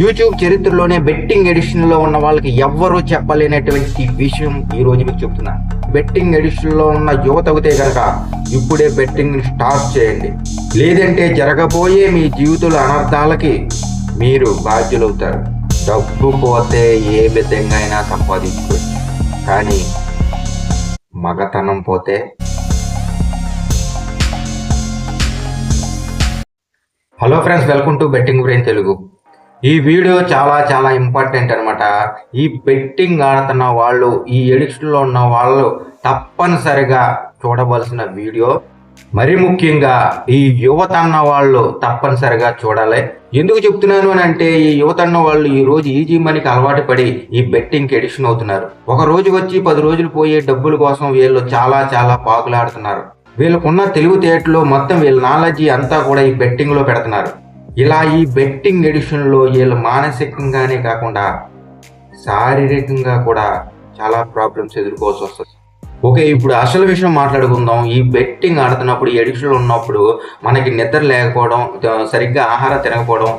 YouTube చరిత్రలోనే betting ఎడిషన్లో ఉన్న వాళ్ళకి ఎవ్వరూ చెప్పలేనటువంటి విషయం ఈ రోజు మీకు చెప్తున్నా. బెట్టింగ్ ఎడిషన్లో ఉన్న యువత అవుతే కనుక ఇప్పుడే బెట్టింగ్ స్టార్ట్ చేయండి. లేదంటే జరగబోయే మీ జీవితంలో అనర్థాలకి మీరు బాధ్యులవుతారు. డబ్బు పోతే ఏ విధంగా అయినా సంపాదించుకోవచ్చు కానీ మగతనం పోతే? Hello friends welcome to betting brain Telugu ఈ వీడియో చాలా చాలా ఇంపార్టెంట్ అనమాట ఈ బెట్టింగ్ ఆడుతున్న వాళ్ళు ఈ ఎడిక్షన్లో ఉన్న వాళ్ళు తప్పనిసరిగా చూడవలసిన వీడియో. మరి ముఖ్యంగా ఈ యువత అన్న వాళ్ళు తప్పనిసరిగా చూడాలి. ఎందుకు చెప్తున్నాను అని అంటే ఈ యువత అన్న వాళ్ళు ఈ రోజు ఈజీ మనీకి అలవాటు పడి ఈ బెట్టింగ్కి ఎడిక్షన్ అవుతున్నారు. ఒక రోజు వచ్చి పది రోజులు పోయే డబ్బుల కోసం వీళ్ళు చాలా చాలా పాకులాడుతున్నారు. వీళ్ళకున్న తెలివితేటలో మొత్తం వీళ్ళ నాలెడ్జీ అంతా కూడా ఈ బెట్టింగ్లో పెడుతున్నారు. ఇలా ఈ బెట్టింగ్ ఎడిషన్లో వీళ్ళు మానసికంగానే కాకుండా శారీరకంగా కూడా చాలా ప్రాబ్లమ్స్ ఎదుర్కోవాల్సి వస్తుంది. ఓకే ఇప్పుడు అసలు విషయం మాట్లాడుకుందాం. ఈ బెట్టింగ్ ఆడుతున్నప్పుడు ఈ ఎడిక్షన్లో ఉన్నప్పుడు మనకి నిద్ర లేకపోవడం సరిగ్గా ఆహారం తినకపోవడం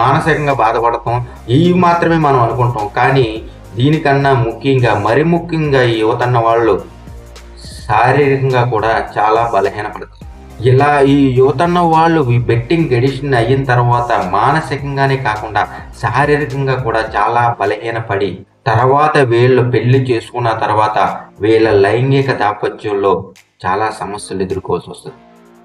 మానసికంగా బాధపడటం ఇవి మాత్రమే మనం అనుకుంటాం. కానీ దీనికన్నా ముఖ్యంగా మరి ముఖ్యంగా ఈ యువతన్న వాళ్ళు శారీరకంగా కూడా చాలా బలహీనపడతారు. ఇలా ఈ యువతన్న వాళ్ళు ఈ బెట్టింగ్ ఎడిషన్ అయిన తర్వాత మానసికంగానే కాకుండా శారీరకంగా కూడా చాలా బలహీనపడి తర్వాత వీళ్ళు పెళ్ళి చేసుకున్న తర్వాత వీళ్ళ లైంగిక దాపత్యంలో చాలా సమస్యలు ఎదుర్కోవాల్సి వస్తుంది.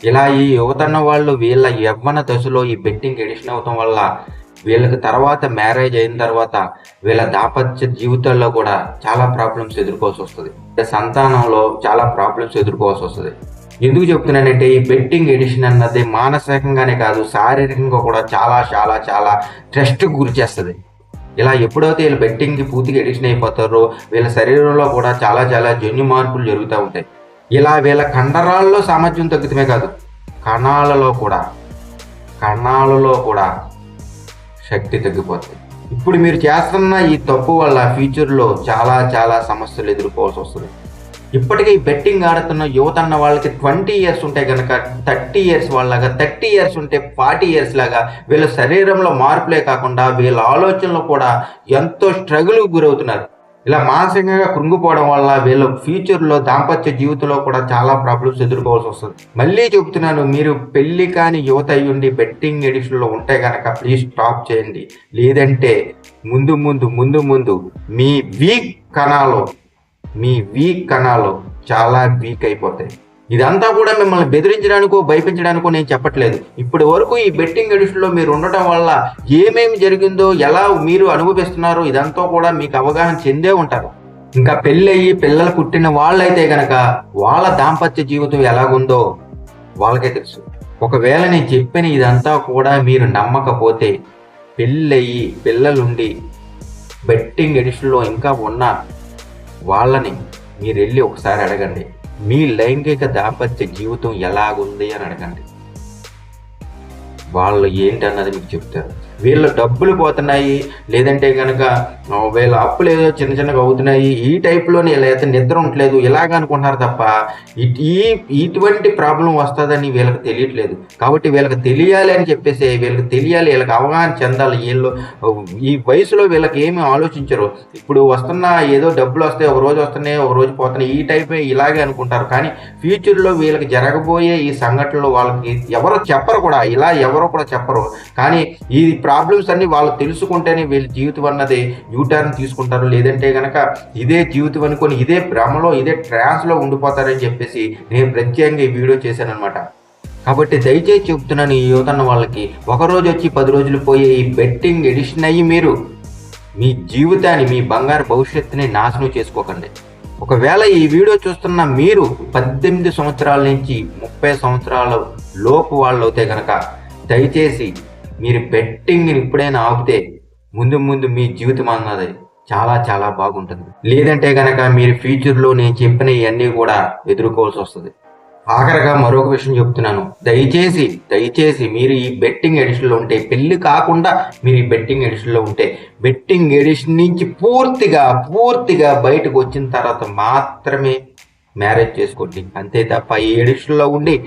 ఇలా ఈ యువతన్న వాళ్ళు వీళ్ళ యవ్వన దశలో ఈ బెట్టింగ్ ఎడిషన్ అవటం వల్ల వీళ్ళకి తర్వాత మ్యారేజ్ అయిన తర్వాత వీళ్ళ దాపత్య జీవితాల్లో కూడా చాలా ప్రాబ్లమ్స్ ఎదుర్కోవాల్సి వస్తుంది. సంతానంలో చాలా ప్రాబ్లమ్స్ ఎదుర్కోవాల్సి వస్తుంది. ఎందుకు చెప్తున్నానంటే ఈ బెట్టింగ్ ఎడిషన్ అన్నది మానసికంగానే కాదు శారీరకంగా కూడా చాలా చాలా చాలా స్ట్రెస్ట్కి గురి చేస్తుంది. ఇలా ఎప్పుడైతే వీళ్ళు బెట్టింగ్కి పూర్తిగా ఎడిషన్ అయిపోతారో వీళ్ళ శరీరంలో కూడా చాలా చాలా జన్యు మార్పులు జరుగుతూ ఉంటాయి. ఇలా వీళ్ళ కండరాల్లో సామర్థ్యం తగ్గుతమే కాదు కణాలలో కూడా కణాలలో కూడా శక్తి తగ్గిపోతుంది ఇప్పుడు మీరు చేస్తున్న ఈ తప్పు వల్ల ఫ్యూచర్లో చాలా చాలా సమస్యలు ఎదుర్కోవాల్సి వస్తుంది. ఇప్పటికే ఈ బెట్టింగ్ ఆడుతున్న యువత అన్న వాళ్ళకి ట్వంటీ ఇయర్స్ ఉంటే కనుక థర్టీ ఇయర్స్ వాళ్ళగా థర్టీ ఇయర్స్ ఉంటే ఫార్టీ ఇయర్స్ లాగా వీళ్ళ శరీరంలో మార్పులే కాకుండా వీళ్ళ ఆలోచనలు కూడా ఎంతో స్ట్రగుల్ గురవుతున్నారు. ఇలా మానసికంగా కృంగిపోవడం వల్ల వీళ్ళ ఫ్యూచర్లో దాంపత్య జీవితంలో కూడా చాలా ప్రాబ్లమ్స్ ఎదుర్కోవాల్సి వస్తుంది. మళ్ళీ చెప్తున్నాను మీరు పెళ్ళి కాని యువత అయ్యుండి బెట్టింగ్ ఎడిషన్లో ఉంటే కనుక ప్లీజ్ స్టాప్ చేయండి. లేదంటే ముందు ముందు ముందు ముందు మీ వీక్ కణాలు మీ వీక్ కణాలు చాలా వీక్ అయిపోతాయి. ఇదంతా కూడా మిమ్మల్ని బెదిరించడానికో భయపించడానికో నేను చెప్పట్లేదు. ఇప్పటి వరకు ఈ బెట్టింగ్ ఎడిషన్లో మీరు ఉండటం వల్ల ఏమేమి జరిగిందో ఎలా మీరు అనుభవిస్తున్నారో ఇదంతా కూడా మీకు అవగాహన చెందే ఉంటారు. ఇంకా పెళ్ళయి పిల్లలు పుట్టిన వాళ్ళైతే గనక వాళ్ళ దాంపత్య జీవితం ఎలాగుందో వాళ్ళకే తెలుసు. ఒకవేళ నేను చెప్పిన ఇదంతా కూడా మీరు నమ్మకపోతే పెళ్ళయి పిల్లలుండి బెట్టింగ్ ఎడిషన్లో ఇంకా ఉన్న వాళ్ళని మీరు వెళ్ళి ఒకసారి అడగండి. మీ లైంగిక దాంపత్య జీవితం ఎలాగుంది అని అడగండి. వాళ్ళు ఏంటన్నది మీకు చెప్తారు. వీళ్ళు డబ్బులు పోతున్నాయి లేదంటే కనుక వీళ్ళ అప్పులు ఏదో చిన్న చిన్నగా అవుతున్నాయి ఈ టైప్లోనే లేకపోతే నిద్ర ఉండట్లేదు ఇలాగ అనుకుంటున్నారు తప్ప ఈ ఇటువంటి ప్రాబ్లం వస్తుందని వీళ్ళకి తెలియట్లేదు. కాబట్టి వీళ్ళకి తెలియాలి అని చెప్పేసి వీళ్ళకి తెలియాలి వీళ్ళకి అవగాహన చెందాలి వీళ్ళు ఈ వయసులో వీళ్ళకి ఏమి ఆలోచించరు. ఇప్పుడు వస్తున్న ఏదో డబ్బులు వస్తాయి ఒక రోజు వస్తున్నాయి ఒక రోజు పోతున్నాయి ఈ టైపే ఇలాగే అనుకుంటారు. కానీ ఫ్యూచర్లో వీళ్ళకి జరగబోయే ఈ సంఘటనలు వాళ్ళకి ఎవరు చెప్పరు కూడా ఇలా ఎవరు కూడా చెప్పరు. కానీ ఈ ప్రాబ్లమ్స్ అన్ని వాళ్ళు తెలుసుకుంటేనే వీళ్ళ జీవితం అన్నది యూటర్న్ తీసుకుంటారు. లేదంటే గనక ఇదే జీవితం అనుకొని ఇదే భ్రమలో ఇదే ట్రాన్స్లో ఉండిపోతారని చెప్పేసి నేను ప్రత్యేకంగా ఈ వీడియో చేశాను అనమాట కాబట్టి దయచేసి చెప్తున్నాను ఈ యువతన్న వాళ్ళకి ఒక రోజు వచ్చి పది రోజులు పోయే ఈ బెట్టింగ్ ఎడిషన్ అయ్యి మీరు మీ జీవితాన్ని మీ బంగారు భవిష్యత్తుని నాశనం చేసుకోకండి. ఒకవేళ ఈ వీడియో చూస్తున్న మీరు పద్దెనిమిది సంవత్సరాల నుంచి ముప్పై సంవత్సరాల లోపు వాళ్ళు అవుతే కనుక దయచేసి మీరు బెట్టింగ్ ఇప్పుడైనా ఆపితే ముందు ముందు మీ జీవితం అన్నది చాలా చాలా బాగుంటుంది. లేదంటే కనుక మీరు ఫ్యూచర్లో నేను చెప్పిన ఇవన్నీ కూడా ఎదుర్కోవాల్సి వస్తుంది. ఆఖరిగా మరొక విషయం చెప్తున్నాను. దయచేసి దయచేసి మీరు ఈ బెట్టింగ్ ఎడిషన్లో ఉంటే పెళ్ళి కాకుండా మీరు ఈ బెట్టింగ్ ఎడిషన్లో ఉంటే బెట్టింగ్ ఎడిషన్ నుంచి పూర్తిగా పూర్తిగా బయటకు వచ్చిన తర్వాత మాత్రమే మ్యారేజ్ చేసుకోండి. అంతే తప్ప ఈ ఎడిషన్లో ఉండి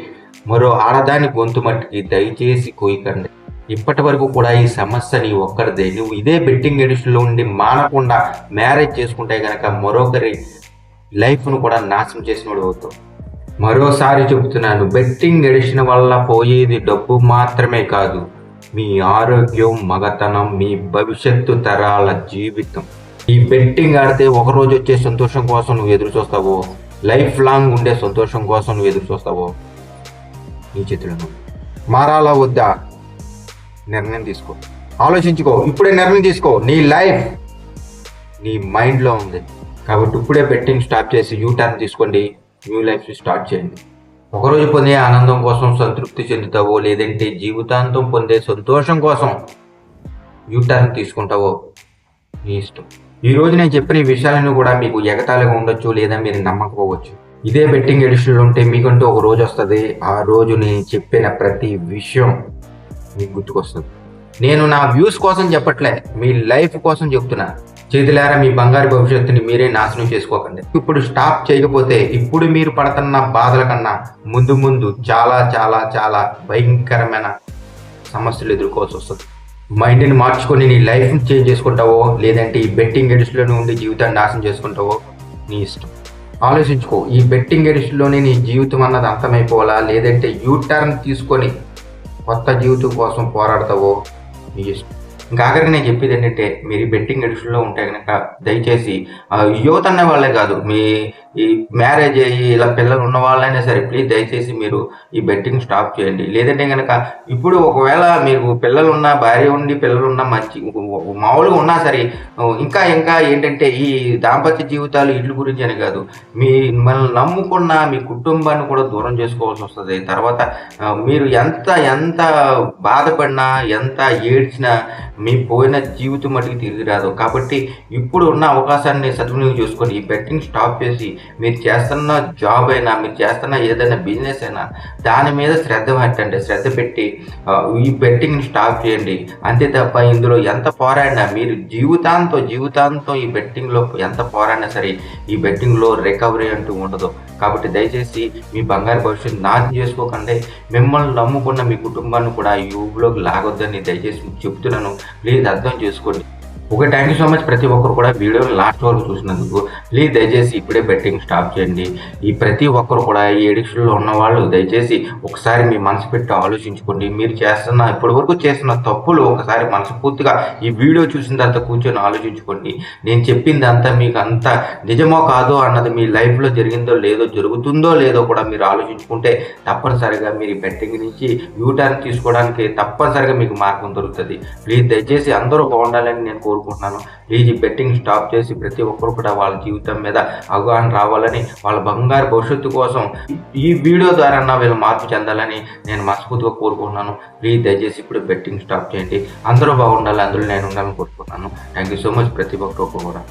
మరో ఆడదాని గొంతు మట్టికి దయచేసి కోయకండి. ఇప్పటి వరకు కూడా ఈ సమస్య నీ ఒక్కరిదే. నువ్వు ఇదే బెట్టింగ్ ఎడిషన్లో ఉండి మానకుండా మ్యారేజ్ చేసుకుంటే కనుక మరొకరి లైఫ్ను కూడా నాశనం చేసినోడు అవుతావు. మరోసారి చెబుతున్నాను బెట్టింగ్ ఎడిషన్ వల్ల పోయేది డబ్బు మాత్రమే కాదు మీ ఆరోగ్యం మగతనం మీ భవిష్యత్తు తరాల జీవితం. ఈ బెట్టింగ్ ఆడితే ఒకరోజు వచ్చే సంతోషం కోసం నువ్వు ఎదురు చూస్తావో లైఫ్ లాంగ్ ఉండే సంతోషం కోసం నువ్వు ఎదురు చూస్తావో? నీ చేతులను మారాలా వద్దా? నిర్ణయం తీసుకో. ఆలోచించుకో ఇప్పుడే నిర్ణయం తీసుకో. నీ లైఫ్ నీ మైండ్లో ఉంది. కాబట్టి ఇప్పుడే బెట్టింగ్ స్టాప్ చేసి యూ టర్న్ తీసుకోండి. న్యూ లైఫ్ స్టార్ట్ చేయండి. ఒకరోజు పొందే ఆనందం కోసం సంతృప్తి చెందుతావో లేదంటే జీవితాంతం పొందే సంతోషం కోసం యూ టర్న్ తీసుకుంటావో నీ ఇష్టం. ఈ రోజు నేను చెప్పిన ఈ విషయాలను కూడా మీకు ఎగతాళిగా ఉండొచ్చు లేదా మీరు నమ్మకపోవచ్చు. ఇదే బెట్టింగ్ ఎడిషన్లు ఉంటే మీకంటూ ఒక రోజు వస్తుంది. ఆ రోజు నేను చెప్పిన ప్రతి విషయం మీకు గుర్తుకొస్తుంది. నేను నా వ్యూస్ కోసం చెప్పట్లే మీ లైఫ్ కోసం చెప్తున్నా. చేతులారా మీ బంగారు భవిష్యత్తుని మీరే నాశనం చేసుకోకండి. ఇప్పుడు స్టాప్ చేయకపోతే ఇప్పుడు మీరు పడుతున్న బాధల కన్నా ముందు ముందు చాలా చాలా చాలా భయంకరమైన సమస్యలు ఎదుర్కోవాల్సి వస్తుంది. మైండ్ని మార్చుకొని నీ లైఫ్ని చేంజ్ చేసుకుంటావో లేదంటే ఈ బెట్టింగ్ ఎడిషన్లో ఉండి జీవితాన్ని నాశనం చేసుకుంటావో నీ ఇష్టం. ఆలోచించుకో ఈ బెట్టింగ్ ఎడిషన్లోనే నీ జీవితం అన్నది అంతమైపోవాలా లేదంటే యూ టర్న్ తీసుకొని కొత్త జీవితం కోసం పోరాడతావో నీ ఇష్టం. ఇంకా ఆఖరికి నేను చెప్పేది ఏంటంటే మీరు బెట్టింగ్ ఎడిషన్లో ఉంటే కనుక దయచేసి యువత అనే వాళ్ళే కాదు మీ ఈ మ్యారేజ్ అయ్యి ఇలా పిల్లలు ఉన్న వాళ్ళైనా సరే ప్లీజ్ దయచేసి మీరు ఈ బెట్టింగ్ స్టాప్ చేయండి. లేదంటే కనుక ఇప్పుడు ఒకవేళ మీరు పిల్లలు ఉన్న భార్య ఉండి పిల్లలు ఉన్న మంచి మామూలుగా ఉన్నా సరే ఇంకా ఇంకా ఏంటంటే ఈ దాంపత్య జీవితాలు ఇల్లు గురించి అని కాదు. మీ మిమ్మల్ని నమ్ముకున్న మీ కుటుంబాన్ని కూడా దూరం చేసుకోవాల్సి వస్తుంది. తర్వాత మీరు ఎంత ఎంత బాధపడినా ఎంత ఏడ్చినా మీ పోయిన జీవితం మటుకు తిరిగి రాదు కాబట్టి ఇప్పుడు ఉన్న అవకాశాన్ని సద్వినియోగం చేసుకొని ఈ బెట్టింగ్ స్టాప్ చేసి మీరు చేస్తున్న జాబ్ అయినా మీరు చేస్తున్న ఏదైనా బిజినెస్ అయినా దాని మీద శ్రద్ధ పెట్టండి. శ్రద్ధ పెట్టి ఈ బెట్టింగ్ని స్టాప్ చేయండి. అంతే తప్ప ఇందులో ఎంత పోరాడినా మీరు జీవితాంతం జీవితాంతం ఈ బెట్టింగ్లో ఎంత పోరాడినా సరే ఈ బెట్టింగ్లో రికవరీ అంటూ ఉండదు. కాబట్టి దయచేసి మీ బంగారు భవిష్యత్తు నాశనం చేసుకోకండి. మిమ్మల్ని నమ్ముకున్న మీ కుటుంబాన్ని కూడా ఈ ఊబిలోకి లాగొద్దని దయచేసి చెప్తున్నాను. ప్లీజ్ అర్థం చేసుకోండి. Okay thank you so much ప్రతి ఒక్కరు కూడా వీడియోని లాస్ట్ వరకు చూసినందుకు ప్లీజ్ దయచేసి ఇప్పుడే బెట్టింగ్ స్టాప్ చేయండి. ఈ ప్రతి ఒక్కరు కూడా ఈ ఎడిక్షన్లో ఉన్న వాళ్ళు దయచేసి ఒకసారి మీ మనసు పెట్టి ఆలోచించుకోండి. మీరు చేస్తున్న ఇప్పటి వరకు చేస్తున్న తప్పులు ఒకసారి మనస్ఫూర్తిగా ఈ వీడియో చూసిన తర్వాత కూర్చొని ఆలోచించుకోండి. నేను చెప్పింది అంతా మీకు అంత నిజమో కాదో అన్నది మీ లైఫ్లో జరిగిందో లేదో జరుగుతుందో లేదో కూడా మీరు ఆలోచించుకుంటే తప్పనిసరిగా మీరు బెట్టింగ్ నుంచి యూటర్న్ తీసుకోవడానికి తప్పనిసరిగా మీకు మార్గం దొరుకుతుంది. ప్లీజ్ దయచేసి అందరూ బాగుండాలని నేను కోరుకుంటున్నాను. ప్లీజ్ ఈ బెట్టింగ్ స్టాప్ చేసి ప్రతి ఒక్కరు కూడా వాళ్ళ జీవితం మీద అవగాహన రావాలని వాళ్ళ బంగారు భవిష్యత్తు కోసం ఈ వీడియో ద్వారా వీళ్ళు మార్పు చెందాలని నేను మనస్ఫూర్తిగా కోరుకుంటున్నాను. ప్లీజ్ దయచేసి ఇప్పుడు బెట్టింగ్ స్టాప్ చేయండి. అందరూ బాగుండాలి అందులో నేను ఉండాలని కోరుకుంటున్నాను. థ్యాంక్ యూ సో మచ్ ప్రతి ఒక్కరు కూడా.